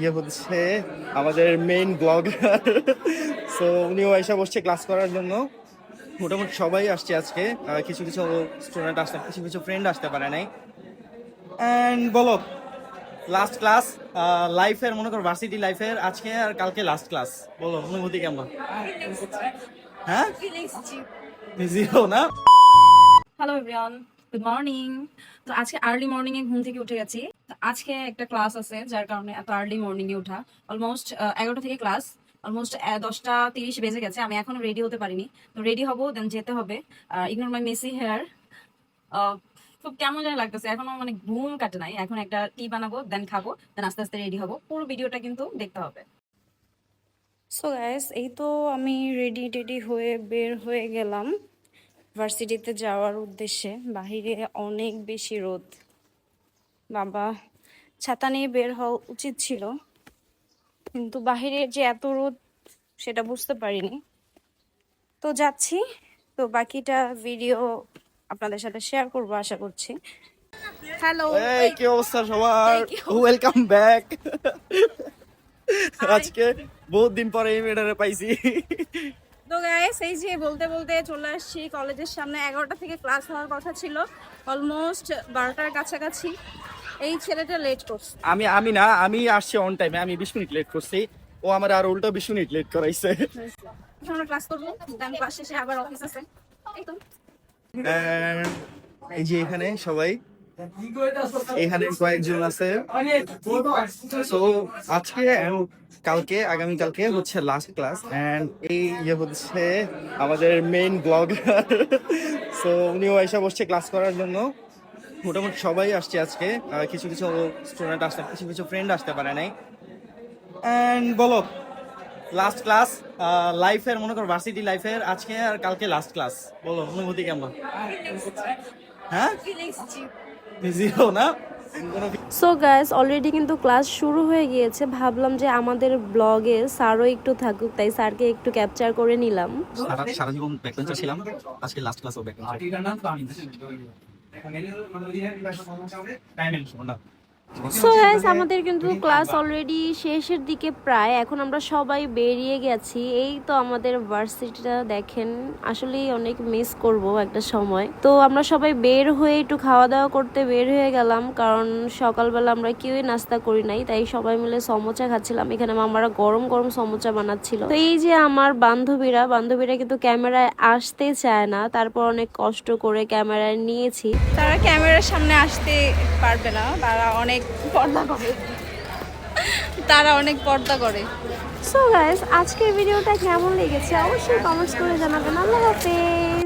ইয়ে হচ্ছে আমাদের মেইন ব্লগার সো উনিও এসে বসছে ক্লাস করার জন্য। মোটামুটি সবাই আসছে আজকে। কিছু কিছু স্টুডেন্ট আসতে, কিছু কিছু ফ্রেন্ড আসতে পারে নাই। অ্যান্ড বলো লাস্ট ক্লাস লাইফের মনে করো ভার্সিটি লাইফের আজকে আর কালকে লাস্ট ক্লাস বলো, অনুভূতি কেমন? হ্যাঁ? জিরো না? হ্যালো এভরিওয়ান গুড মর্নিং তো আজকে আর্লি মর্নিং এ ঘুম থেকে উঠে গেছি। আজকে একটা ক্লাস আছে, যার কারণে এত আর্লি মর্নিং এ ওঠা। অলমোস্ট এগারোটা থেকে ক্লাস অলমোস্ট দশটা তিরিশ বেজে গেছে। আমি এখনও রেডি হতে পারিনি। তো রেডি হব দেন যেতে হবে। ইগনোর মাই মেসি হেয়ার খুব কেমন জানি লাগতেছে। এখনও মানে ঘুম কাটে নাই। এখন একটা টি বানাবো দেন খাব দেন আস্তে আস্তে রেডি হব। পুরো ভিডিওটা কিন্তু দেখতে হবে। সো গ্যাস এই তো আমি রেডি টেডি হয়ে বের হয়ে গেলাম। ভার্সিটিতে যাওয়ার উদ্দেশ্যে। বাহিরে অনেক বেশি রোদ। বাবা ছাতা নিয়ে বের হওয়া উচিত ছিল। কিন্তু বাহিরে যে এত রোদ সেটা বুঝতে পারিনি। তো যাচ্ছি। তো বাকিটা ভিডিও আপনাদের সাথে শেয়ার করব আশা করছি। হ্যালো এই কি অবস্থা সবার? ওয়েলকাম ব্যাক আজকে বহুত দিন পরে এই মেয়েটারে পাইছি। তো গাইস এই যে বলতে বলতে চলে আসছি কলেজের সামনে। এগারোটা থেকে ক্লাস হওয়ার কথা ছিল। অলমোস্ট বারোটার কাছাকাছি। এই ছেলেটা লেট করছে। আমি আমি না আমি আসছি অন টাইমে আমি বিশ মিনিট লেট করছি। ও আমার আর উল্টো বিশ মিনিট লেট করাইছে। এখন আমরা ক্লাস করব দেন ক্লাস শেষে আবার অফিস আছে। এই তো। এই যে এখানে সবাই এখানে কয়েকজন আছে। তো আজকে কালকে আগামী কালকে হচ্ছে লাস্ট ক্লাস এন্ড এই ইয়ে হচ্ছে আমাদের মেইন ব্লগার সো উনিও এসে বসছে ক্লাস করার জন্য। মোটামুটি সবাই আসছে আজকে। কিছু কিছু স্টুডেন্ট আসতে কিছু কিছু ফ্রেন্ড আসতে পারে নাই। এন্ড বলো লাস্ট ক্লাস লাইফের মনে করো ভার্সিটি লাইফের আজকে আর কালকে লাস্ট ক্লাস বলো অনুভূতি কেমন? হ্যাঁ? জিরো না? সো গাইস অলরেডি কিন্তু ক্লাস শুরু হয়ে গিয়েছে। ভাবলাম যে আমাদের ব্লগে স্যারও একটু থাকুক তাই স্যারকে একটু ক্যাপচার করে নিলাম। সারা সারা জীবন ব্যাকবেঞ্চার ছিলাম। আজকে লাস্ট ক্লাসও ব্যাকবেঞ্চার এখন এলে মানে ওই যে কর্মচারী ডাইমেনশন না সো গাইস আমাদের কিন্তু ক্লাস অলরেডি শেষের দিকে প্রায়। এখন আমরা সবাই বেরিয়ে গেছি। এই তো আমাদের ভার্সিটিটা দেখেন আসলেই অনেক মিস করব একটা সময়। তো আমরা সবাই বের হয়ে একটু খাওয়া দাওয়া করতে বের হয়ে গেলাম কারণ সকালবেলা আমরা কেউই নাস্তা করি নাই তাই সবাই মিলে সমোচা খাচ্ছিলাম। এখানে মামারা গরম গরম সমোচা বানাচ্ছিল। তো এই যে আমার বান্ধবীরা বান্ধবীরা কিন্তু ক্যামেরায় আসতে চায় না তারপর অনেক কষ্ট করে ক্যামেরায় নিয়েছি। তারা ক্যামেরার সামনে আসতে পারবে না তারা অনেক পর্দা করে। তারা অনেক পর্দা করে। সো গাইস আজকের ভিডিওটা কেমন লেগেছে অবশ্যই কমেন্টস করে জানাবেন। আল্লাহ হাফেজ।